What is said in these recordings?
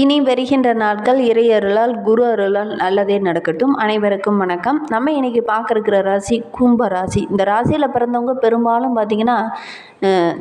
இனி வருகின்ற நாட்கள் இறை அருளால் குரு அருளால் நல்லதே நடக்கட்டும். அனைவருக்கும் வணக்கம். நம்ம இன்றைக்கி பார்க்குற ராசி கும்ப ராசி. இந்த ராசியில் பிறந்தவங்க பெரும்பாலும் பார்த்திங்கன்னா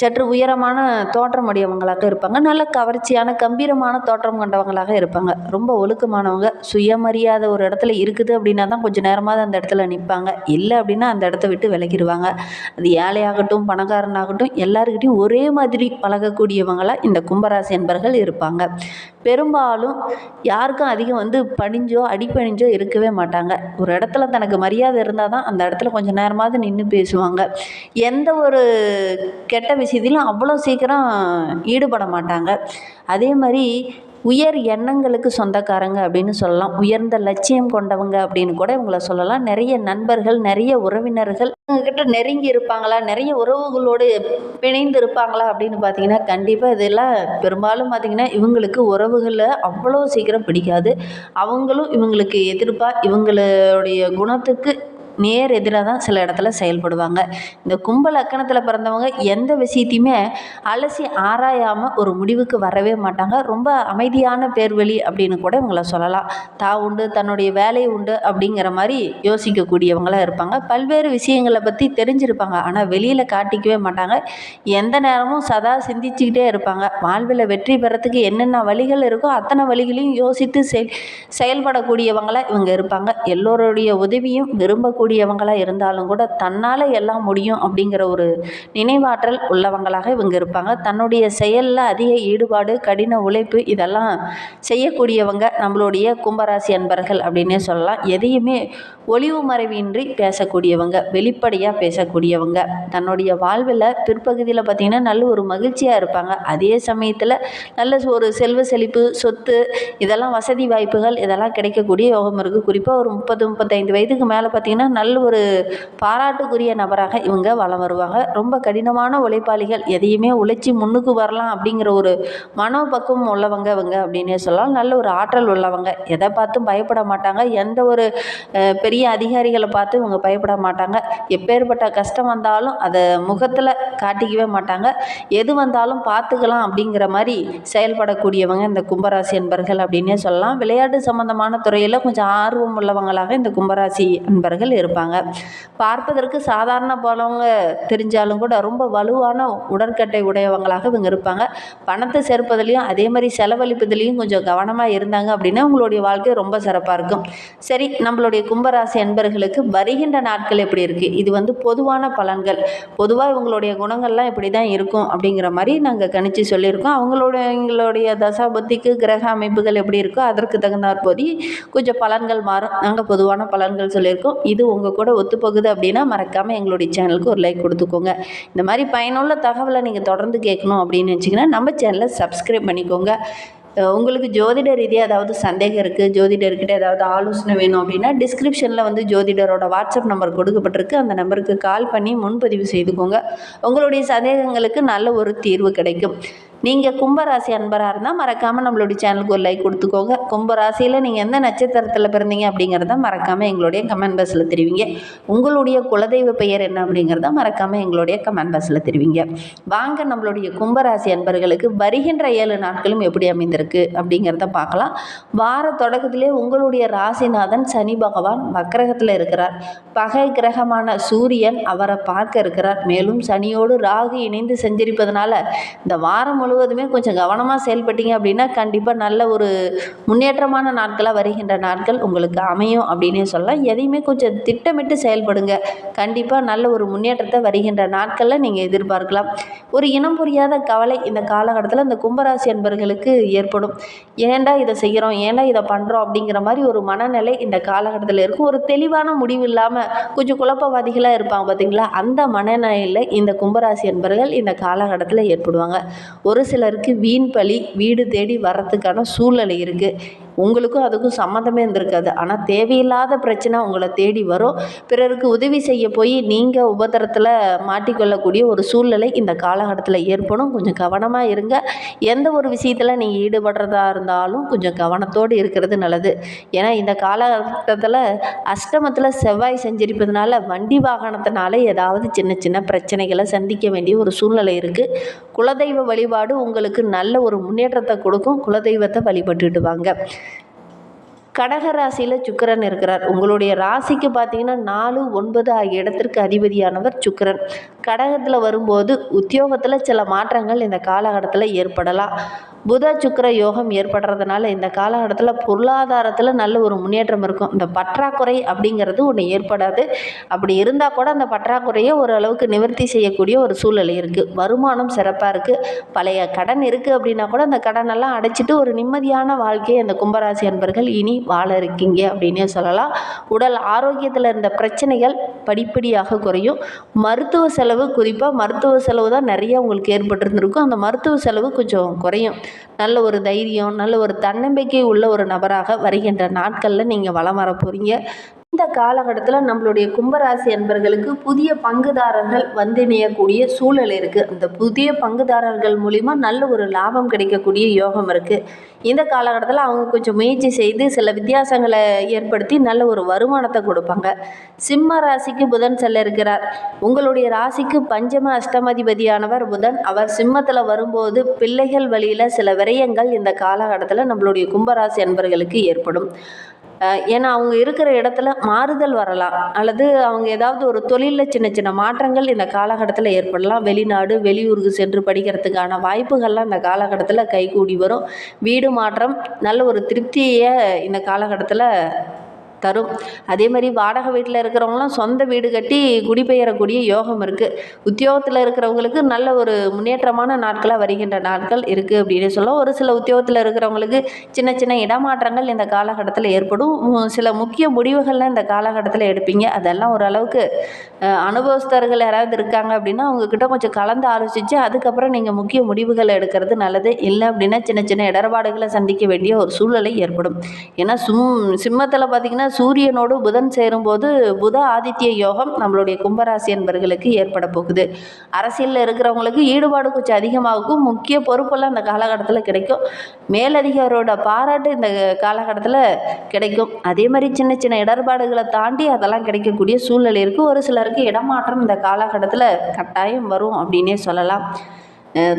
சற்று உயரமான தோற்றம் உடையவங்களாக இருப்பாங்க. நல்ல கவர்ச்சியான கம்பீரமான தோற்றம் கொண்டவங்களாக இருப்பாங்க. ரொம்ப ஒழுக்கமானவங்க சுயமரியாதை ஒரு இடத்துல இருக்குது அப்படின்னா தான் கொஞ்சம் நேரமாக அந்த இடத்துல நிற்பாங்க இல்லை அப்படின்னா அந்த இடத்த விட்டு விலகிடுவாங்க அது ஏழையாகட்டும் பணக்காரனாகட்டும் எல்லாருக்கிட்டையும் ஒரே மாதிரி பழகக்கூடியவங்களாக இந்த கும்பராசி என்பர்கள் இருப்பாங்க. பெரும்பாலும் யாருக்கும் அதிகம் வந்து பணிஞ்சோ அடிப்பணிஞ்சோ இருக்கவே மாட்டாங்க. ஒரு இடத்துல தனக்கு மரியாதை இருந்தால் தான் அந்த இடத்துல கொஞ்சம் நேரமாவது நின்று பேசுவாங்க. எந்த ஒரு கெட்ட விஷயத்திலும் அவ்வளோ சீக்கிரம் ஈடுபட மாட்டாங்க. அதே மாதிரி உயர் எண்ணங்களுக்கு சொந்தக்காரங்க அப்படின்னு சொல்லலாம். உயர்ந்த லட்சியம் கொண்டவங்க அப்படின்னு கூட இவங்கள சொல்லலாம். நிறைய நண்பர்கள் நிறைய உறவினர்கள் கிட்ட நெருங்கி இருப்பாங்களா? நிறைய உறவுகளோடு பிணைந்து இருப்பாங்களா அப்படின்னு பார்த்தீங்கன்னா கண்டிப்பாக இதெல்லாம் பெரும்பாலும் பார்த்தீங்கன்னா இவங்களுக்கு உறவுகளை அவ்வளோ சீக்கிரம் பிடிக்காது. அவங்களும் இவங்களுக்கு எதிர்ப்பாக இவங்களுடைய குணத்துக்கு நேர் எதிராக தான் சில இடத்துல செயல்படுவாங்க. இந்த கும்ப லக்கணத்தில் பிறந்தவங்க எந்த விஷயத்தையுமே அலசி ஆராயாமல் ஒரு முடிவுக்கு வரவே மாட்டாங்க. ரொம்ப அமைதியான பேர்வழி அப்படின்னு கூட இவங்களை சொல்லலாம். தா உண்டு தன்னுடைய வேலை உண்டு அப்படிங்கிற மாதிரி யோசிக்கக்கூடியவங்களாக இருப்பாங்க. பல்வேறு விஷயங்களை பற்றி தெரிஞ்சிருப்பாங்க. ஆனால் வெளியில் காட்டிக்கவே மாட்டாங்க. எந்த நேரமும் சதா சிந்திச்சுக்கிட்டே இருப்பாங்க. வாழ்வில் வெற்றி பெறத்துக்கு என்னென்ன வழிகள் இருக்கோ அத்தனை வழிகளையும் யோசித்து செயல் செயல்படக்கூடியவங்களாக இவங்க இருப்பாங்க. எல்லோருடைய உதவியும் கூடியவங்களாக இருந்தாலும் கூட தன்னால் எல்லாம் முடியும் அப்படிங்கிற ஒரு நினைவாற்றல் உள்ளவங்களாக இவங்க இருப்பாங்க. தன்னுடைய செயலில் அதிக ஈடுபாடு கடின உழைப்பு இதெல்லாம் செய்யக்கூடியவங்க நம்மளுடைய கும்பராசி அன்பர்கள் அப்படின்னே சொல்லலாம். எதையுமே ஒளிவு மறைவின்றி பேசக்கூடியவங்க வெளிப்படையாக பேசக்கூடியவங்க. தன்னுடைய வாழ்வில் பிற்பகுதியில் பார்த்திங்கன்னா நல்ல ஒரு மகிழ்ச்சியாக இருப்பாங்க. அதே சமயத்தில் நல்ல ஒரு செல்வ செழிப்பு சொத்து இதெல்லாம் வசதி வாய்ப்புகள் இதெல்லாம் கிடைக்கக்கூடிய யோகம் இருக்குது குறிப்பாக ஒரு முப்பது முப்பத்தைந்து வயதுக்கு மேலே பார்த்திங்கன்னா நல்ல ஒரு பாராட்டுக்குரிய நபராக இவங்க வலம் வருவாங்க. ரொம்ப கடினமான உழைப்பாளிகள். எதையுமே உழைச்சி முன்னுக்கு வரலாம் அப்படிங்கிற ஒரு மனோபக்குவம் உள்ளவங்க இவங்க அப்படின்னே சொல்லலாம். நல்ல ஒரு ஆற்றல் உள்ளவங்க. எதை பார்த்தும் பயப்பட மாட்டாங்க. எந்த ஒரு பெரிய அதிகாரிகளை பார்த்து இவங்க பயப்பட மாட்டாங்க. எப்பேற்பட்ட கஷ்டம் வந்தாலும் அதை முகத்தில் காட்டிக்கவே மாட்டாங்க. எது வந்தாலும் பார்த்துக்கலாம் அப்படிங்கிற மாதிரி செயல்படக்கூடியவங்க இந்த கும்பராசி அன்பர்கள் அப்படின்னே சொல்லலாம். விளையாட்டு சம்பந்தமான துறையில் கொஞ்சம் ஆர்வம் உள்ளவங்களாக இந்த கும்பராசி அன்பர்கள் இருப்பாங்க. பார்ப்பதற்கு சாதாரண போலவங்க தெரிஞ்சாலும் கூட ரொம்ப வலுவான உடற்கட்டை உடையவங்களாக இவங்க இருப்பாங்க. பணத்தை சேர்ப்பதுலேயும் அதே மாதிரி செலவழிப்பதுலேயும் கொஞ்சம் கவனமாக இருந்தாங்க அப்படின்னா உங்களுடைய வாழ்க்கை ரொம்ப சிறப்பாக இருக்கும். சரி நம்மளுடைய கும்பராசி அன்பர்களுக்கு வருகின்ற நாட்கள் எப்படி இருக்குது இது வந்து பொதுவான பலன்கள். பொதுவாக இவங்களுடைய குணங்கள்லாம் இப்படி தான் இருக்கும் அப்படிங்கிற மாதிரி நாங்கள் கணிச்சு சொல்லியிருக்கோம். அவங்களோட எங்களுடைய தசாபத்திக்கு கிரக அமைப்புகள் எப்படி இருக்கோ அதற்கு தகுந்தாற் போதி கொஞ்சம் பலன்கள் மாறும். நாங்கள் பொதுவான பலன்கள் சொல்லியிருக்கோம். இது உங்கள் கூட ஒத்துப்போகுது அப்படின்னா மறக்காமல் எங்களுடைய சேனலுக்கு ஒரு லைக் கொடுத்துக்கோங்க. இந்த மாதிரி பயனுள்ள தகவலை நீங்கள் தொடர்ந்து கேட்கணும் அப்படின்னு வச்சிங்கன்னா நம்ம சேனலை சப்ஸ்கிரைப் பண்ணிக்கோங்க. உங்களுக்கு ஜோதிட ரீதியாக ஏதாவது சந்தேகம் இருக்குது ஜோதிடர்கிட்ட ஏதாவது ஆலோசனை வேணும் அப்படின்னா டிஸ்கிரிப்ஷனில் வந்து ஜோதிடரோட வாட்ஸ்அப் நம்பர் கொடுக்கப்பட்டிருக்கு. அந்த நம்பருக்கு கால் பண்ணி முன்பதிவு செய்துக்கோங்க. உங்களுடைய சந்தேகங்களுக்கு நல்ல ஒரு தீர்வு கிடைக்கும். நீங்கள் கும்பராசி அன்பராக இருந்தால் மறக்காமல் நம்மளுடைய சேனலுக்கு ஒரு லைக் கொடுத்துக்கோங்க. கும்பராசியில் நீங்கள் எந்த நட்சத்திரத்தில் பிறந்தீங்க அப்படிங்கிறத மறக்காமல் எங்களுடைய கமெண்ட் பாக்ஸில் தெரிவிங்க. உங்களுடைய குலதெய்வ பெயர் என்ன அப்படிங்கிறத மறக்காமல் எங்களுடைய கமெண்ட் பாக்ஸில் தெரிவிங்க. வாங்க நம்மளுடைய கும்பராசி அன்பர்களுக்கு வருகின்ற ஏழு நாட்களும் எப்படி அமைந்திருக்கு அப்படிங்கிறத பார்க்கலாம். வார தொடக்கத்திலே உங்களுடைய ராசிநாதன் சனி பகவான் வக்கரகத்தில் இருக்கிறார். பகை கிரகமான சூரியன் அவரை பார்க்க இருக்கிறார். மேலும் சனியோடு ராகு இணைந்து செஞ்சிருப்பதனால இந்த வாரம் முழு முழுவதுமே கொஞ்சம் கவனமாக செயல்பட்டீங்க அப்படின்னா கண்டிப்பாக நல்ல ஒரு முன்னேற்றமான நாட்களாக வருகின்ற நாட்கள் உங்களுக்கு அமையும் அப்படின்னே சொல்லலாம். எதையுமே கொஞ்சம் திட்டமிட்டு செயல்படுங்க. கண்டிப்பாக நல்ல ஒரு முன்னேற்றத்தை வருகின்ற நாட்களில் நீங்கள் எதிர்பார்க்கலாம். ஒரு இனம் புரியாத கவலை இந்த காலகட்டத்தில் இந்த கும்பராசி அன்பர்களுக்கு ஏற்படும். ஏன்டா இதை செய்கிறோம் ஏன்டா இதை பண்ணுறோம் அப்படிங்கிற மாதிரி ஒரு மனநிலை இந்த காலகட்டத்தில் இருக்கும். ஒரு தெளிவான முடிவு இல்லாமல் கொஞ்சம் குழப்பவாதிகளாக இருப்பாங்க பார்த்தீங்களா அந்த மனநிலையில் இந்த கும்பராசி அன்பர்கள் இந்த காலகட்டத்தில் ஏற்படுவாங்க. ஒரு சிலருக்கு வீண் பழி வீடு தேடி வர்றதுக்கான சூழ்நிலை இருக்குது உங்களுக்கும் அதுக்கும் சம்மந்தமே இருந்திருக்காது. ஆனால் தேவையில்லாத பிரச்சனை உங்களை தேடி வரும். பிறருக்கு உதவி செய்ய போய் நீங்கள் உபத்திரத்தில் மாட்டிக்கொள்ளக்கூடிய ஒரு சூழ்நிலை இந்த காலகட்டத்தில் ஏற்படும். கொஞ்சம் கவனமாக இருங்க. எந்த ஒரு விஷயத்தில் நீங்கள் ஈடுபடுறதா இருந்தாலும் கொஞ்சம் கவனத்தோடு இருக்கிறது நல்லது. ஏன்னா இந்த காலகட்டத்தில் அஷ்டமத்தில் செவ்வாய் செஞ்சிருப்பதுனால வண்டி வாகனத்தினால ஏதாவது சின்ன சின்ன பிரச்சனைகளை சந்திக்க வேண்டிய ஒரு சூழ்நிலை இருக்குது குலதெய்வ வழிபாடு உங்களுக்கு நல்ல ஒரு முன்னேற்றத்தை கொடுக்கும். குலதெய்வத்தை வழிபட்டுட்டு கடகராசியில் கடக ராசியில் இருக்கிறார். உங்களுடைய ராசிக்கு பார்த்தீங்கன்னா நாலு ஒன்பது ஆகிய இடத்திற்கு அதிபதியானவர் சுக்கரன். கடகத்தில் வரும்போது உத்தியோகத்தில் சில மாற்றங்கள் இந்த காலகட்டத்தில் ஏற்படலாம். புத சுக்கர யோகம் ஏற்படுறதுனால இந்த காலகட்டத்தில் பொருளாதாரத்தில் நல்ல ஒரு முன்னேற்றம் இருக்கும். இந்த பற்றாக்குறை அப்படிங்கிறது ஒன்று ஏற்படாது. அப்படி இருந்தால் கூட அந்த பற்றாக்குறையை ஓரளவுக்கு நிவர்த்தி செய்யக்கூடிய ஒரு சூழ்நிலை இருக்குது வருமானம் சிறப்பாக இருக்குது பழைய கடன் இருக்குது அப்படின்னா கூட அந்த கடனெல்லாம் அடைச்சிட்டு ஒரு நிம்மதியான வாழ்க்கையை அந்த கும்பராசி அன்பர்கள் இனி வாழ இருக்கீங்க அப்படின்னே சொல்லலாம். உடல் ஆரோக்கியத்தில் இருந்த பிரச்சனைகள் படிப்படியாக குறையும். மருத்துவ செலவு குறிப்பாக மருத்துவ செலவு தான் நிறைய உங்களுக்கு ஏற்பட்டிருந்திருக்கும். அந்த மருத்துவ செலவு கொஞ்சம் குறையும். நல்ல ஒரு தைரியம் நல்ல ஒரு தன்னம்பிக்கை உள்ள ஒரு நபராக வருகின்ற நாட்களில் நீங்கள் வளம் வர போகிறீங்க இந்த காலகட்டத்தில் நம்மளுடைய கும்பராசி அன்பர்களுக்கு புதிய பங்குதாரர்கள் வந்து இணையக்கூடிய சூழல் இருக்குது அந்த புதிய பங்குதாரர்கள் மூலிமா நல்ல ஒரு லாபம் கிடைக்கக்கூடிய யோகம் இருக்குது இந்த காலகட்டத்தில் அவங்க கொஞ்சம் முயற்சி செய்து சில வித்தியாசங்களை ஏற்படுத்தி நல்ல ஒரு வருமானத்தை கொடுப்பாங்க. சிம்ம ராசிக்கு புதன் செல்ல இருக்கிறார். உங்களுடைய ராசிக்கு பஞ்சம அஷ்டமதிபதியானவர் புதன். அவர் சிம்மத்தில் வரும்போது பிள்ளைகள் வழியில் சில விரயங்கள் இந்த காலகட்டத்தில் நம்மளுடைய கும்பராசி அன்பர்களுக்கு ஏற்படும். ஏன்னா அவங்க இருக்கிற இடத்துல மாறுதல் வரலாம். அல்லது அவங்க ஏதாவது ஒரு தொழிலில் சின்ன சின்ன மாற்றங்கள் இந்த காலகட்டத்தில் ஏற்படலாம். வெளிநாடு வெளியூருக்கு சென்று படிக்கிறதுக்கான வாய்ப்புகள்லாம் இந்த காலகட்டத்தில் கைகூடி வரும். வீடு மாற்றம் நல்ல ஒரு திருப்தியை இந்த காலகட்டத்தில் தரும். அதே மாதிரி வாடகை வீட்டில் இருக்கிறவங்களாம் சொந்த வீடு கட்டி குடிபெயரக்கூடிய யோகம் இருக்குது உத்தியோகத்தில் இருக்கிறவங்களுக்கு நல்ல ஒரு முன்னேற்றமான நாட்களாக வருகின்ற நாட்கள் இருக்குது அப்படின்னு சொல்ல ஒரு சில உத்தியோகத்தில் இருக்கிறவங்களுக்கு சின்ன சின்ன இடமாற்றங்கள் இந்த காலகட்டத்தில் ஏற்படும். சில முக்கிய முடிவுகள்லாம் இந்த காலகட்டத்தில் எடுப்பீங்க. அதெல்லாம் ஓரளவுக்கு அனுபவஸ்தர்கள் யாராவது இருக்காங்க அப்படின்னா அவங்கக்கிட்ட கொஞ்சம் கலந்து ஆலோசித்து அதுக்கப்புறம் நீங்கள் முக்கிய முடிவுகளை எடுக்கிறது நல்லது. இல்லை அப்படின்னா சின்ன சின்ன இடர்பாடுகளை சந்திக்க வேண்டிய ஒரு சூழ்நிலை ஏற்படும். ஏன்னா சும் சிம்மத்தில் பார்த்தீங்கன்னா சூரியனோடு புதன் சேரும்போது புத ஆதித்ய யோகம் நம்மளுடைய கும்பராசி என்பர்களுக்கு ஏற்பட போகுது. அரசியலில் இருக்கிறவங்களுக்கு ஈடுபாடு கொஞ்சம் அதிகமாகும். முக்கிய பொறுப்பெல்லாம் இந்த காலகட்டத்தில் கிடைக்கும். மேலதிகாரோட பாராட்டு இந்த காலகட்டத்தில் கிடைக்கும். அதே மாதிரி சின்ன சின்ன இடர்பாடுகளை தாண்டி அதெல்லாம் கிடைக்கக்கூடிய சூழ்நிலை இருக்குது ஒரு சிலருக்கு இடமாற்றம் இந்த காலகட்டத்தில் கட்டாயம் வரும் அப்படின்னே சொல்லலாம்.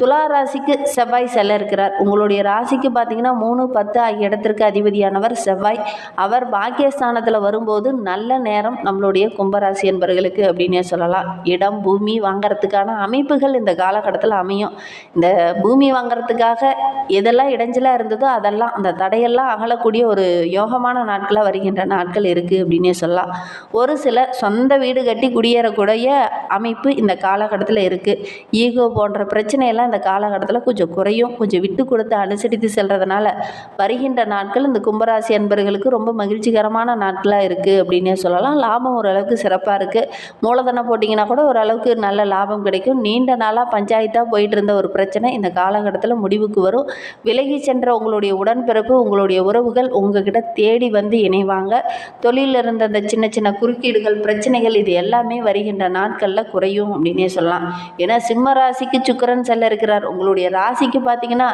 துலா ராசிக்கு செவ்வாய் செல்ல இருக்கிறார். உங்களுடைய ராசிக்கு பார்த்தீங்கன்னா மூணு பத்து ஆகிய இடத்திற்கு அதிபதியானவர் செவ்வாய். அவர் பாக்கியஸ்தானத்தில் வரும்போது நல்ல நேரம் நம்மளுடைய கும்பராசி என்பவர்களுக்கு அப்படின்னே சொல்லலாம். இடம் பூமி வாங்கிறதுக்கான அமைப்புகள் இந்த காலகட்டத்தில் அமையும். இந்த பூமி வாங்கிறதுக்காக எதெல்லாம் இடைஞ்சலாக இருந்ததோ அதெல்லாம் அந்த தடையெல்லாம் அகலக்கூடிய ஒரு யோகமான நாட்களாக வருகின்ற நாட்கள் இருக்குது அப்படின்னே சொல்லலாம். ஒரு சில சொந்த வீடு கட்டி குடியேறக்கூடிய அமைப்பு இந்த காலகட்டத்தில் இருக்குது ஈகோ போன்ற பிரச்சனை பிரச்சனையெல்லாம் இந்த காலகட்டத்தில் கொஞ்சம் குறையும். கொஞ்சம் விட்டு கொடுத்து அனுசரித்து செல்றதுனால வருகின்ற நாட்கள் இந்த கும்பராசி அன்பர்களுக்கு ரொம்ப மகிழ்ச்சிகரமான நாட்களாக இருக்குது அப்படின்னே சொல்லலாம். லாபம் ஓரளவுக்கு சிறப்பாக இருக்குது மூலதனம் போட்டிங்கன்னா கூட ஓரளவுக்கு நல்ல லாபம் கிடைக்கும். நீண்ட நாளாக பஞ்சாயத்தாக போயிட்டு இருந்த ஒரு பிரச்சனை இந்த காலகட்டத்தில் முடிவுக்கு வரும். விலகி சென்ற உங்களுடைய உடன்பிறப்பு உங்களுடைய உறவுகள் உங்ககிட்ட தேடி வந்து இணைவாங்க. தொழிலில் இருந்த அந்த சின்ன சின்ன குறுக்கீடுகள் பிரச்சனைகள் இது எல்லாமே வருகின்ற நாட்களில் குறையும் அப்படின்னே சொல்லலாம். ஏன்னா சிம்ம ராசிக்கு சுக்கரன் செல்ல இருக்கிறார் உங்களுடைய ராசிக்கு பார்த்தீங்கன்னா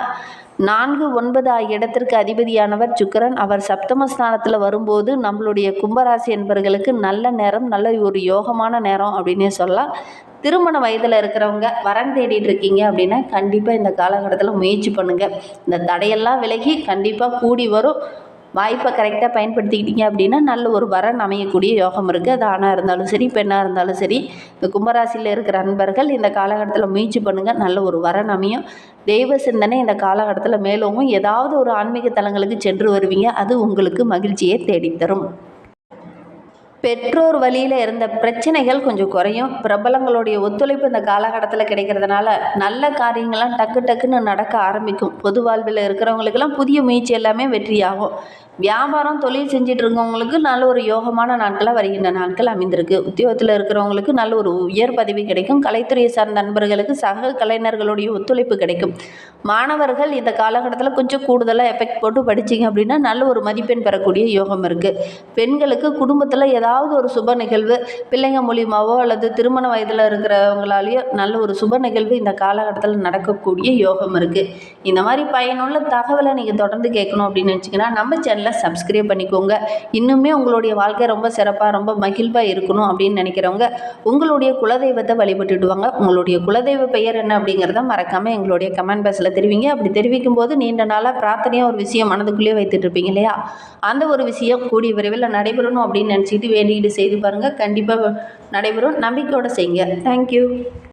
நான்கு ஒன்பது ஆகிய இடத்திற்கு அதிபதியானவர் சுக்கரன். அவர் சப்தமஸ்தானத்தில் வரும்போது நம்மளுடைய கும்பராசி என்பவர்களுக்கு நல்ல நேரம் நல்ல ஒரு யோகமான நேரம் அப்படின்னே சொல்லலாம். திருமண வயதில் இருக்கிறவங்க வரன் தேடிட்டு இருக்கீங்க அப்படின்னா கண்டிப்பாக இந்த காலகட்டத்தில் முயற்சி பண்ணுங்கள் இந்த தடையெல்லாம் விலகி கண்டிப்பாக கூடி வரும். வாய்ப்பை கரெக்டாக பயன்படுத்திக்கிட்டீங்க அப்படின்னா நல்ல ஒரு வரன் அமையக்கூடிய யோகம் இருக்குது அது ஆணாக இருந்தாலும் சரி பெண்ணாக இருந்தாலும் சரி இந்த கும்பராசியில் இருக்கிற அன்பர்கள் இந்த காலகட்டத்தில் முயற்சி பண்ணுங்கள் நல்ல ஒரு வரன் அமையும். தெய்வ சிந்தனை இந்த காலகட்டத்தில் மேலோங்கும். ஏதாவது ஒரு ஆன்மீக தலங்களுக்கு சென்று வருவீங்க. அது உங்களுக்கு மகிழ்ச்சியை தேடித்தரும். பெற்றோர் வழியில் இருந்த பிரச்சனைகள் கொஞ்சம் குறையும். பிரபலங்களுடைய ஒத்துழைப்பு இந்த காலகட்டத்தில் கிடைக்கிறதுனால நல்ல காரியங்கள்லாம் டக்கு டக்குன்னு நடக்க ஆரம்பிக்கும். பொது வாழ்வில் இருக்கிறவங்களுக்கெல்லாம் புதிய முயற்சி எல்லாமே வெற்றியாகும். வியாபாரம் தொழில் செஞ்சுட்டு இருக்கவங்களுக்கு நல்ல ஒரு யோகமான நாட்களாக வருகின்ற நாட்கள் அமைந்திருக்கு. உத்தியோகத்தில் இருக்கிறவங்களுக்கு நல்ல ஒரு உயர் பதவி கிடைக்கும். கலைத்துறையை சார்ந்த நண்பர்களுக்கு சக கலைஞர்களுடைய ஒத்துழைப்பு கிடைக்கும். மாணவர்கள் இந்த காலகட்டத்தில் கொஞ்சம் கூடுதலாக எஃபெக்ட் போட்டு படிச்சிங்க அப்படின்னா நல்ல ஒரு மதிப்பெண் பெறக்கூடிய யோகம் இருக்குது பெண்களுக்கு குடும்பத்தில் ஏதாவது ஒரு சுப நிகழ்வு பிள்ளைங்க மூலியமாகவோ அல்லது திருமண வயதில் இருக்கிறவங்களாலேயோ நல்ல ஒரு சுப நிகழ்வு இந்த காலகட்டத்தில் நடக்கக்கூடிய யோகம் இருக்குது இந்த மாதிரி பயனுள்ள தகவலை நீங்கள் தொடர்ந்து கேட்கணும் அப்படின்னு நினச்சிங்கன்னா நம்ம சேனலை சப்ஸ்கிரைப் பண்ணிக்கோங்க. இன்னுமே உங்களுடைய வாழ்க்கை ரொம்ப சிறப்பாக ரொம்ப மகிழ்வாக இருக்கணும் அப்படின்னு நினைக்கிறவங்க உங்களுடைய குலதெய்வத்தை வழிபட்டுடுவாங்க. உங்களுடைய குலதெய்வ பெயர் என்ன அப்படிங்கிறத மறக்காமல் எங்களுடைய கமெண்ட் பாக்ஸில் தெரிவிங்க. அப்படி தெரிவிக்கும் போது நீண்ட நாளாக பிரார்த்தனையாக ஒரு விஷயம் மனதுக்குள்ளேயே வைத்துட்டு இருப்பீங்க இல்லையா? அந்த ஒரு விஷயம் கூடிய விரைவில் நடைபெறணும் அப்படின்னு நினச்சிட்டு வேண்டிக்கிட்டு செய்து பாருங்கள் கண்டிப்பாக நடைபெறும். நம்பிக்கையோடு செய்யுங்க. தேங்க்யூ